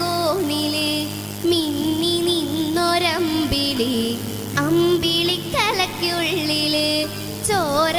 കോണിലെ മിന്നി നിന്നൊരമ്പിളി അമ്പിളിക്കലയ്ക്കുള്ളിൽ ചോര